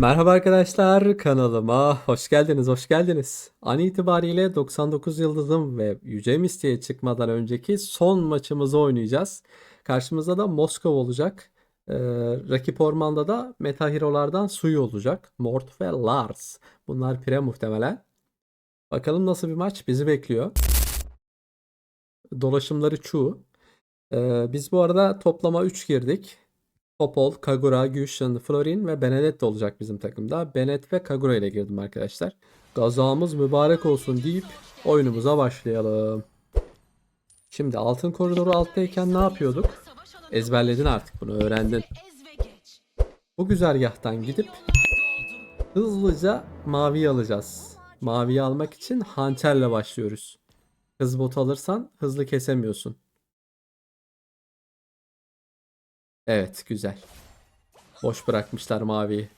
Merhaba arkadaşlar kanalıma hoş geldiniz hoş geldiniz. An itibariyle 99 yıldızım ve Yüce Misti'ye çıkmadan önceki son maçımızı oynayacağız. Karşımızda da Moskova olacak. Ee, rakip ormanda da Meta Hero'lardan Suyu olacak. Mort ve Lars. Bunlar pire muhtemelen. Bakalım nasıl bir maç bizi bekliyor. Dolaşımları Chu. Ee, biz bu arada toplama 3 girdik. Popol, Kagura, Gushin, Florin ve Benedetta olacak bizim takımda. Benet ve Kagura ile girdim arkadaşlar. Gazamız mübarek olsun deyip oyunumuza başlayalım. Şimdi altın koridoru alttayken ne yapıyorduk? Ezberledin artık bunu öğrendin. Bu güzergahtan gidip hızlıca maviyi alacağız. Maviyi almak için hançerle başlıyoruz. Hız bot alırsan hızlı kesemiyorsun. Evet güzel. Boş bırakmışlar maviyi.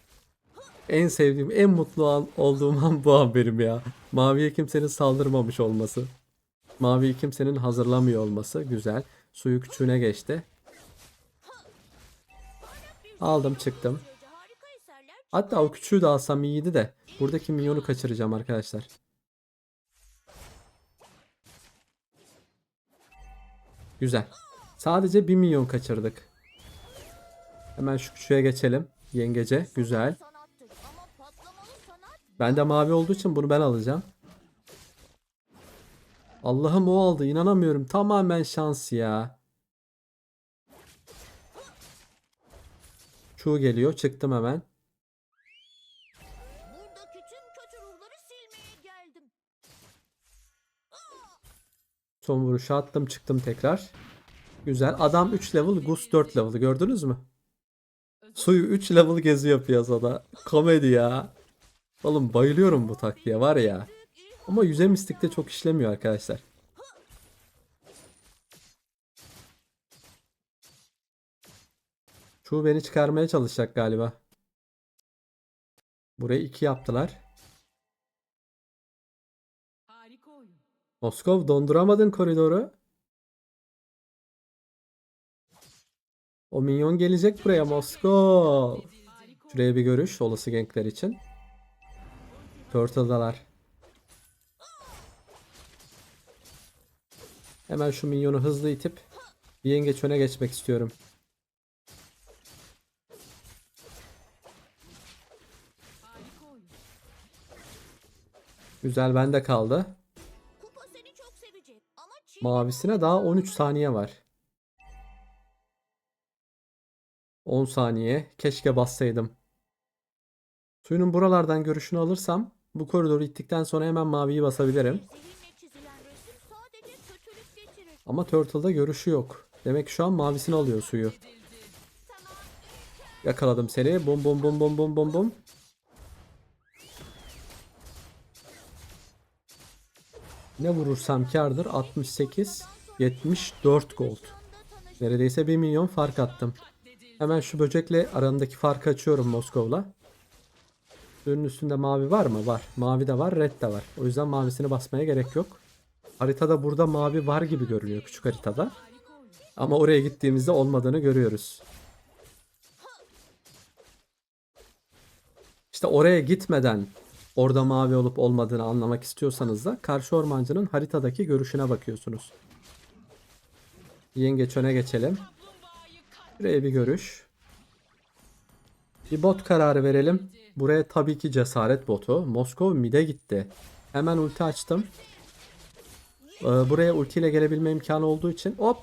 En sevdiğim, en mutlu an olduğum an bu an benim ya. Maviye kimsenin saldırmamış olması. Maviyi kimsenin hazırlamıyor olması güzel. Suyu küçüğüne geçti. Aldım çıktım. Hatta o küçüğü de alsam iyiydi de. Buradaki minyonu kaçıracağım arkadaşlar. Güzel. Sadece bir milyon kaçırdık. Hemen şu küçüğe geçelim. Yengece. Güzel. Bende mavi olduğu için bunu ben alacağım. Allah'ım o aldı. İnanamıyorum. Tamamen şans ya. Şu geliyor. Çıktım hemen. Son vuruşu attım. Çıktım tekrar. Güzel. Adam 3 level. Gus 4 level. Gördünüz mü? Suyu 3 level geziyor piyasada. Komedi ya. Oğlum bayılıyorum bu taktiğe var ya. Ama yüze mistikte çok işlemiyor arkadaşlar. Şu beni çıkarmaya çalışacak galiba. Burayı 2 yaptılar. Moskov donduramadın koridoru. O minyon gelecek buraya Moskov. Şuraya bir görüş olası gankler için. Turtle'dalar. Hemen şu minyonu hızlı itip bir yengeç öne geçmek istiyorum. Güzel bende kaldı. Mavisine daha 13 saniye var. 10 saniye. Keşke bassaydım. Suyunun buralardan görüşünü alırsam bu koridoru ittikten sonra hemen maviyi basabilirim. Ama Turtle'da görüşü yok. Demek ki şu an mavisini alıyor suyu. Yakaladım seni. Bum bum bum bum bum bum bum. Ne vurursam kardır. 68, 74 gold. Neredeyse 1 milyon fark attım. Hemen şu böcekle arandaki farkı açıyorum Moskov'la. Suyun üstünde mavi var mı? Var. Mavi de var, red de var. O yüzden mavisini basmaya gerek yok. Haritada burada mavi var gibi görünüyor küçük haritada. Ama oraya gittiğimizde olmadığını görüyoruz. İşte oraya gitmeden orada mavi olup olmadığını anlamak istiyorsanız da karşı ormancının haritadaki görüşüne bakıyorsunuz. Yengeç öne geçelim. Buraya bir görüş. Bir bot kararı verelim. Buraya tabii ki cesaret botu. Moskov mid'e gitti. Hemen ulti açtım. Ee, buraya ultiyle gelebilme imkanı olduğu için hop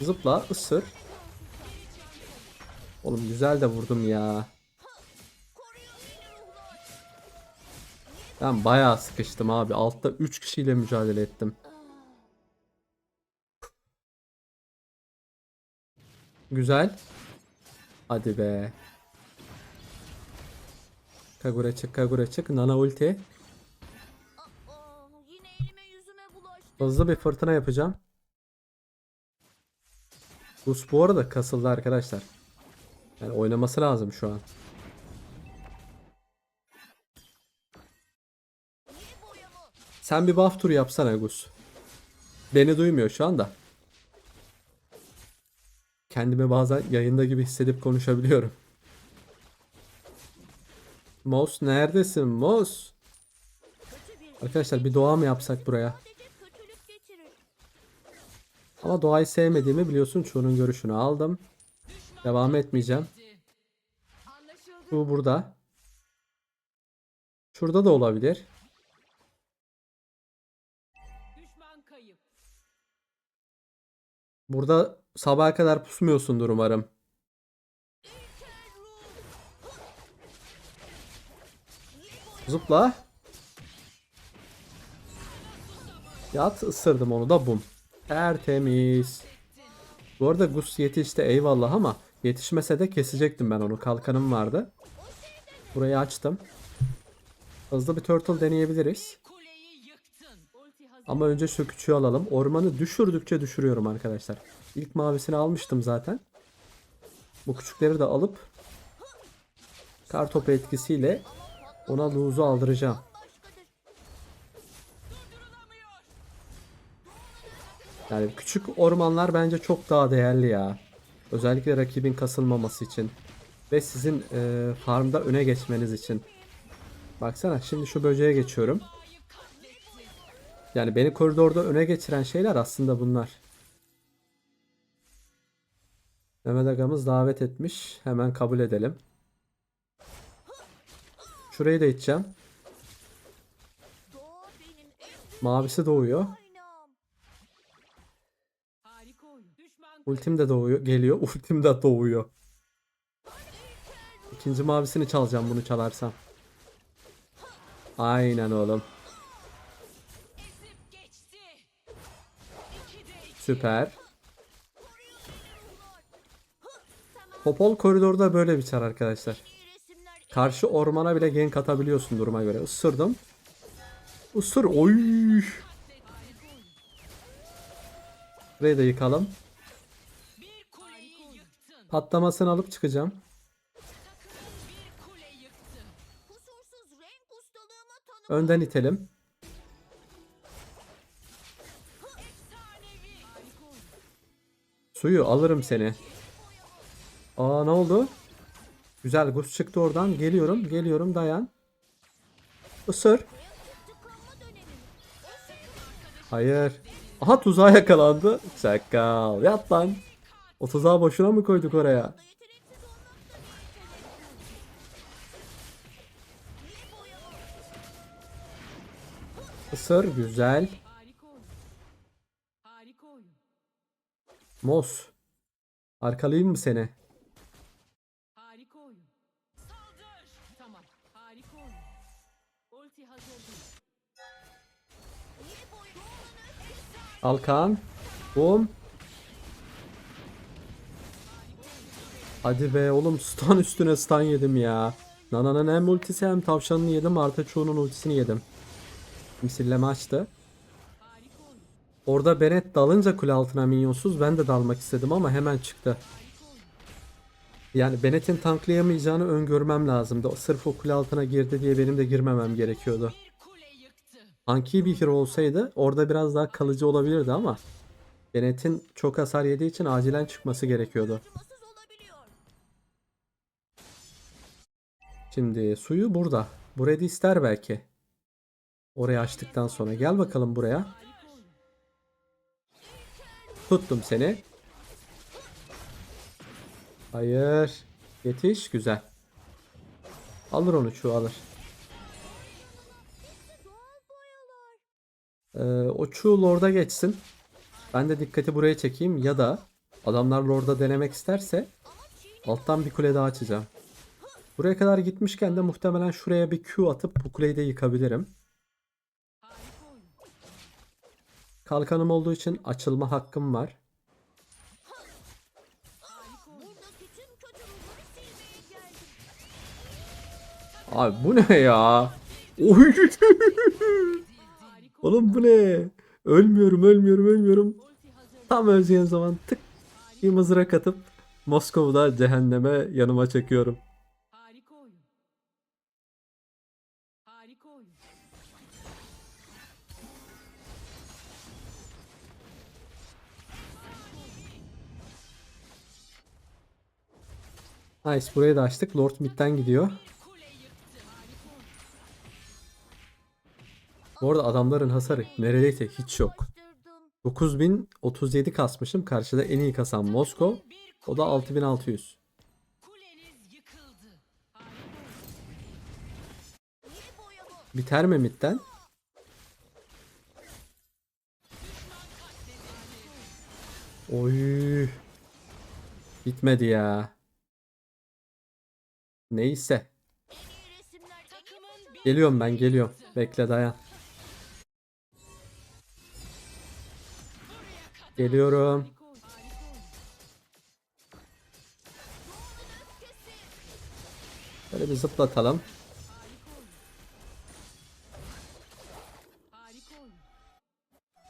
zıpla ısır. Oğlum güzel de vurdum ya. Ben bayağı sıkıştım abi. Altta 3 kişiyle mücadele ettim. Güzel. Hadi be. Kagura çık Kagura çık. Nana ulti. Hızlı bir fırtına yapacağım. Rus bu arada kasıldı arkadaşlar. Yani oynaması lazım şu an. Sen bir buff turu yapsana Gus. Beni duymuyor şu anda. Kendimi bazen yayında gibi hissedip konuşabiliyorum. Mos neredesin bir Arkadaşlar bir doğa mı yapsak buraya? Ama doğayı sevmediğimi biliyorsun. Çoğunun görüşünü aldım. Devam etmeyeceğim. Bu burada. Şurada da olabilir. Burada sabaha kadar pusmuyorsundur umarım. Zıpla. Yat ısırdım onu da bum. Tertemiz. Bu arada Gus yetişti eyvallah ama yetişmese de kesecektim ben onu. Kalkanım vardı. Burayı açtım. Hızlı bir turtle deneyebiliriz. Ama önce şu alalım. Ormanı düşürdükçe düşürüyorum arkadaşlar. İlk mavisini almıştım zaten. Bu küçükleri de alıp kartopu etkisiyle ona lose'u aldıracağım. Yani küçük ormanlar bence çok daha değerli ya. Özellikle rakibin kasılmaması için. Ve sizin e, farmda öne geçmeniz için. Baksana şimdi şu böceğe geçiyorum. Yani beni koridorda öne geçiren şeyler aslında bunlar. Mehmet Agamız davet etmiş. Hemen kabul edelim. Şurayı da içeceğim. Mavisi doğuyor. Ultim de doğuyor. Geliyor. Ultim de doğuyor. İkinci mavisini çalacağım bunu çalarsam. Aynen oğlum. Süper. Popol koridorda böyle biter arkadaşlar. Karşı ormana bile gank atabiliyorsun duruma göre. Isırdım. Isır. Oy. Burayı da yıkalım. Patlamasını alıp çıkacağım. Önden itelim. Suyu alırım seni. Aa ne oldu? Güzel Gus çıktı oradan. Geliyorum. Geliyorum dayan. Isır. Hayır. Aha tuzağa yakalandı. Çakal. Yat lan. O tuzağı boşuna mı koyduk oraya? Isır. Güzel. Harika oyun. Harika oyun. Mos. Arkalayayım mı seni? Harika oyun. Saldır. Tamam. Harika oyun. Ulti hazır değil. Niye boya? Al Kaan. Bum. Hadi be oğlum stun üstüne stun yedim ya. Nana'nın hem ultisi hem tavşanını yedim artı çoğunun ultisini yedim. Misilleme açtı. Orada Bennett dalınca kule altına minyonsuz ben de dalmak istedim ama hemen çıktı. Yani Bennett'in tanklayamayacağını öngörmem lazımdı. Sırf o kule altına girdi diye benim de girmemem gerekiyordu. Anki bir hero olsaydı orada biraz daha kalıcı olabilirdi ama Bennett'in çok hasar yediği için acilen çıkması gerekiyordu. Şimdi suyu burada. Burayı ister belki. Orayı açtıktan sonra. Gel bakalım buraya. Tuttum seni. Hayır. Yetiş. Güzel. Alır onu çuğu alır. Ee, o çuğ lorda geçsin. Ben de dikkati buraya çekeyim ya da adamlar lorda denemek isterse alttan bir kule daha açacağım. Buraya kadar gitmişken de muhtemelen şuraya bir Q atıp bu kuleyi de yıkabilirim. Harika oyun. Kalkanım olduğu için açılma hakkım var. Abi bu ne ya? Oy. Oğlum bu ne? Ölmüyorum, ölmüyorum, ölmüyorum. Tam öleceğim zaman tık bir mızrak atıp Moskova'da cehenneme yanıma çekiyorum. Nice burayı da açtık. Lord mid'den gidiyor. Bu arada adamların hasarı neredeyse hiç yok. Bastırdım. 9037 kasmışım. Karşıda en iyi kasan Moskov. O da 6600. Kuleniz yıkıldı. Niye boyamı? Biter mi midden? Oy. Bitmedi ya. Neyse. Geliyorum ben geliyorum. Bekle dayan. Geliyorum. Böyle bir zıplatalım.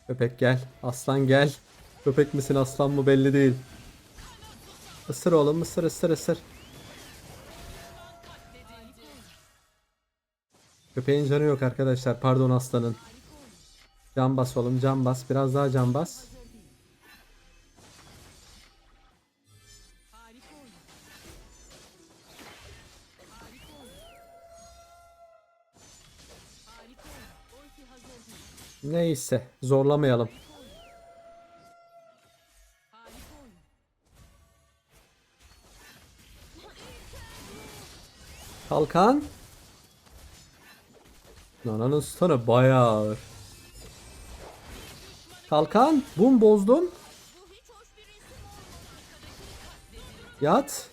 Köpek gel. Aslan gel. Köpek misin aslan mı belli değil. Isır oğlum ısır ısır ısır. Köpeğin canı yok arkadaşlar. Pardon aslanın. Can bas oğlum can bas. Biraz daha can bas. Neyse zorlamayalım. Kalkan. Nana'nın stun'ı bayağı ağır. Kalkan. Bum olmadı. Yat.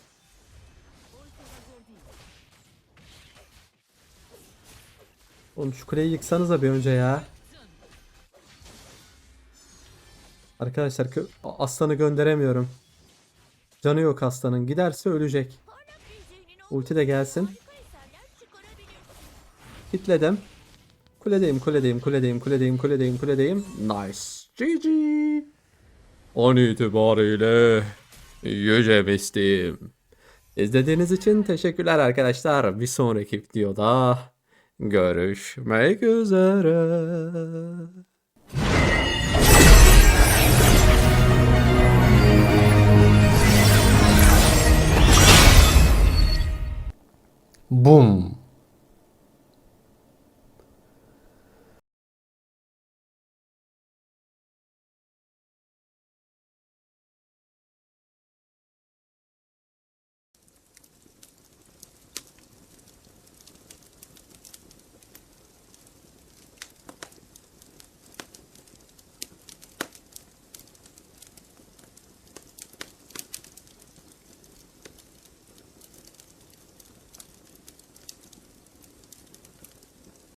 Oğlum şu kuleyi yıksanıza bir önce ya. Arkadaşlar aslanı gönderemiyorum. Canı yok aslanın. Giderse ölecek. Ulti de gelsin. Hitledim. Kuledeyim, kuledeyim, kuledeyim, kuledeyim, kuledeyim, kuledeyim. Nice. GG. An itibariyle yücemiştim. İzlediğiniz için teşekkürler arkadaşlar. Bir sonraki videoda görüşmek üzere. Boom.